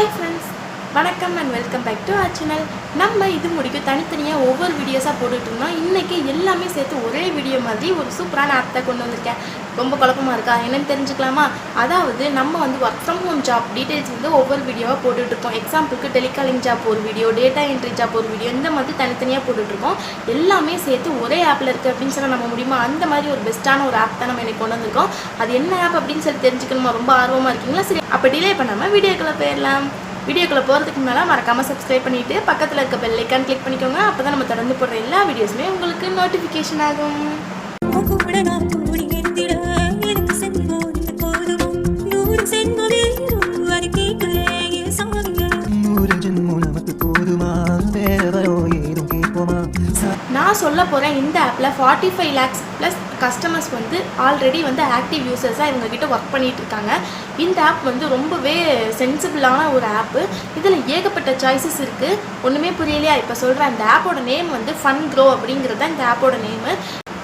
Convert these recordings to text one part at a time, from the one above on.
Hi friends வணக்கம் and welcome back to our channel நம்ம இது முடிக்கும் தனித்தனியாக ஒவ்வொரு வீடியோஸாக போட்டுட்டு இருந்தோம். இன்றைக்கி எல்லாமே சேர்த்து ஒரே வீடியோ மாதிரி ஒரு சூப்பரான ஆப் தான் கொண்டு வந்திருக்கேன். ரொம்ப குழப்பமா இருக்கா? என்னென்னு தெரிஞ்சுக்கலாமா? அதாவது நம்ம வந்து work from home job details வந்து ஒவ்வொரு வீடியோவாக போட்டுட்ருக்கோம் எக்ஸாம்பிளுக்கு டெலிகாலிங் ஜாப் ஒரு வீடியோ டேட்டா என்ட்ரி ஜாப் ஒரு வீடியோ இந்த மாதிரி தனித்தனியாக போட்டுட்ருக்கோம் எல்லாமே சேர்த்து ஒரே ஆப்பில் இருக்குது அப்படின்னு சொன்னால் நம்ம முடியுமா? அந்த மாதிரி ஒரு பெஸ்ட்டான ஒரு ஆப் தான் நம்ம எனக்கு கொண்டு வந்திருக்கோம். அது என்ன ஆப் அப்படின்னு சொல்லி தெரிஞ்சுக்கணுமா? ரொம்ப ஆர்வமாக இருக்கீங்களா? சரி அப்போ டிலே பண்ணாமல் வீடியோக்குள்ளே போயிடலாம். வீடியோக்குள்ளே போகிறதுக்கு முன்னால் மறக்காமல் சப்ஸ்கிரைப் பண்ணிவிட்டு பக்கத்தில் இருக்க பெல் ஐக்கான் கிளிக் பண்ணிக்கோங்க. அப்போ தான் நம்ம தொடர்ந்து போடுற எல்லா வீடியோஸுமே உங்களுக்கு நோட்டிஃபிகேஷன் ஆகும். நூறு நமக்கு போதுமா? நான் சொல்ல போகிறேன் இந்த ஆப்பில் forty five lakhs plus customers வந்து ஆல்ரெடி வந்து ஆக்டிவ் யூசர்ஸாக இவங்ககிட்ட ஒர்க் பண்ணிகிட்டு இருக்காங்க. இந்த ஆப் வந்து ரொம்பவே சென்சிபிளான ஒரு ஆப்பு இதில் ஏகப்பட்ட சாய்ஸஸ் இருக்குது ஒன்றுமே புரியலையா? இப்போ சொல்கிறேன் இந்த ஆப்போட நேம் வந்து ஃபன் க்ரோ அப்படிங்கிறது தான் இந்த ஆப்போட நேமு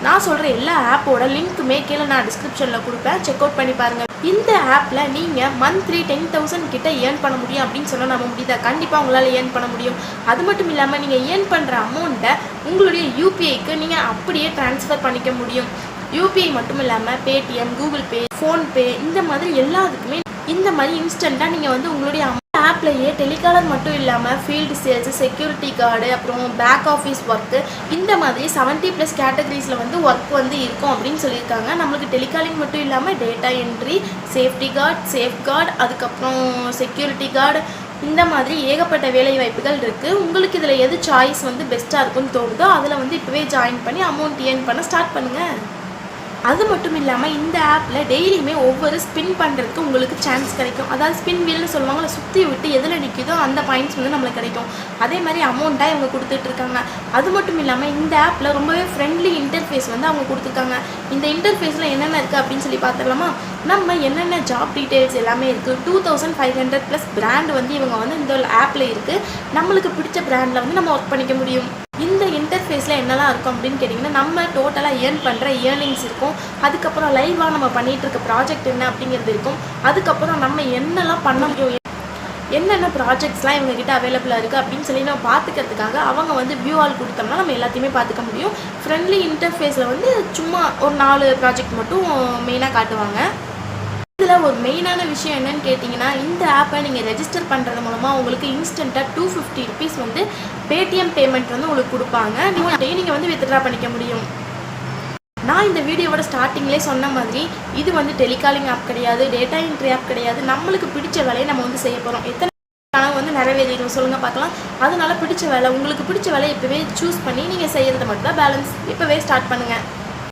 நான் சொல்கிற எல்லா ஆப்போட லிங்க்குமே கீழே நான் டிஸ்கிரிப்ஷனில் கொடுப்பேன். செக் அவுட் பண்ணி பாருங்கள் இந்த ஆப்பில் நீங்கள் மந்த்லி டென் தௌசண்ட் கிட்ட ஏர்ன் பண்ண முடியும் அப்படின்னு சொல்ல நம்ம முடியுதா? கண்டிப்பாக உங்களால் ஏர்ன் பண்ண முடியும். அது மட்டும் இல்லாமல் நீங்கள் ஏர்ன் பண்ணுற அமௌண்ட்டை உங்களுடைய யூபிஐக்கு நீங்கள் அப்படியே ட்ரான்ஸ்ஃபர் பண்ணிக்க முடியும். யூபிஐ மட்டும் இல்லாமல் பேடிஎம் கூகுள் பே ஃபோன்பே இந்த மாதிரி எல்லாத்துக்குமே இந்த மாதிரி இன்ஸ்டண்ட்டாக நீங்கள் வந்து உங்களுடைய ஆப்லேயே டெலிகாலர் மட்டும் இல்லாமல் ஃபீல்டு சேல்ஸ் செக்யூரிட்டி கார்டு அப்புறம் பேக் ஆஃபீஸ் ஒர்க்கு இந்த மாதிரி செவன்ட்டி ப்ளஸ் கேட்டகரிஸில் வந்து ஒர்க் வந்து இருக்கும் அப்படின்னு சொல்லியிருக்காங்க. நம்மளுக்கு டெலிகாலிங் மட்டும் இல்லாமல் data entry safety guard safe guard அதுக்கப்புறம் செக்யூரிட்டி கார்டு இந்த மாதிரி ஏகப்பட்ட வேலை வாய்ப்புகள் இருக்குது உங்களுக்கு இதில் எது சாய்ஸ் வந்து பெஸ்ட்டாக இருக்குன்னு தோணுதோ அதில் வந்து இப்போவே ஜாயின் பண்ணி அமௌண்ட் ஏர்ன் பண்ண ஸ்டார்ட் பண்ணுங்கள் அது மட்டும் இல்லாமல் இந்த ஆப்பில் டெய்லியுமே ஒவ்வொரு ஸ்பின் பண்ணுறதுக்கு உங்களுக்கு சான்ஸ் கிடைக்கும். அதாவது ஸ்பின் வீல்னு சொல்லுவாங்கல்ல சுற்றி விட்டு எதில் நிற்கிதோ அந்த பாயிண்ட்ஸ் வந்து நம்மளுக்கு கிடைக்கும். அதே மாதிரி அமௌண்ட்டாக இவங்க கொடுத்துட்ருக்காங்க அது மட்டும் இல்லாமல் இந்த ஆப்பில் ரொம்பவே ஃப்ரெண்ட்லி இன்டர்ஃபேஸ் வந்து அவங்க கொடுத்துருக்காங்க. இந்த இன்டர்ஃபேஸில் என்னென்ன இருக்குது அப்படின்னு சொல்லி பார்த்துடலாமா? நம்ம என்னென்ன ஜாப் டீட்டெயில்ஸ் எல்லாமே இருக்குது two thousand five hundred plus brand வந்து இவங்க வந்து இந்த ஆப்பில் இருக்குது நம்மளுக்கு பிடிச்ச பிராண்டில் வந்து நம்ம ஒர்க் பண்ணிக்க முடியும். இந்த இன்டர்ஃபேஸில் என்னெல்லாம் இருக்கும் அப்படின்னு கேட்டிங்கன்னா நம்ம டோட்டலாக ஏர்ன் பண்ணுற ஏர்னிங்ஸ் இருக்கும். அதுக்கப்புறம் லைவாக நம்ம பண்ணிகிட்டு இருக்க ப்ராஜெக்ட் என்ன அப்படிங்கிறது இருக்கும். அதுக்கப்புறம் நம்ம என்னெல்லாம் பண்ண முடியும்? என்னென்ன ப்ராஜெக்ட்ஸ்லாம் இவங்ககிட்ட அவைலபிளாக இருக்குது அப்படின்னு சொல்லி நம்ம பார்த்துக்கிறதுக்காக அவங்க வந்து வியூ ஆல் கொடுத்தோம்னா நம்ம எல்லாத்தையுமே பார்த்துக்க முடியும். ஃப்ரெண்ட்லி இன்டர்ஃபேஸில் வந்து சும்மா ஒரு நாலு ப்ராஜெக்ட் மட்டும் மெயினாக காட்டுவாங்க. இதில் ஒரு மெயினான விஷயம் என்னன்னு கேட்டிங்கன்னா இந்த ஆப்பை நீங்கள் ரெஜிஸ்டர் பண்ணுறது மூலமாக உங்களுக்கு இன்ஸ்டண்ட்டாக டூ ஃபிஃப்டி ருபீஸ் வந்து பேடிஎம் பேமெண்ட் வந்து உங்களுக்கு கொடுப்பாங்க. நீங்கள் நீங்கள் வந்து வித்ட்ரா பண்ணிக்க முடியும். நான் இந்த வீடியோவோட ஸ்டார்டிங்லேயே சொன்ன மாதிரி இது வந்து டெலிகாலிங் ஆப் கிடையாது டேட்டா என்ட்ரி ஆப் கிடையாது. நம்மளுக்கு பிடிச்ச வேலையை நம்ம வந்து செய்ய போகிறோம் எத்தனை கனவு வந்து நிறைவேறிடும் சொல்லுங்கள் பார்க்கலாம். அதனால் பிடிச்ச வேலை உங்களுக்கு பிடிச்ச வேலை இப்போவே சூஸ் பண்ணி நீங்கள் செய்கிறது மட்டும் தான் பேலன்ஸ் இப்போவே ஸ்டார்ட் பண்ணுங்கள்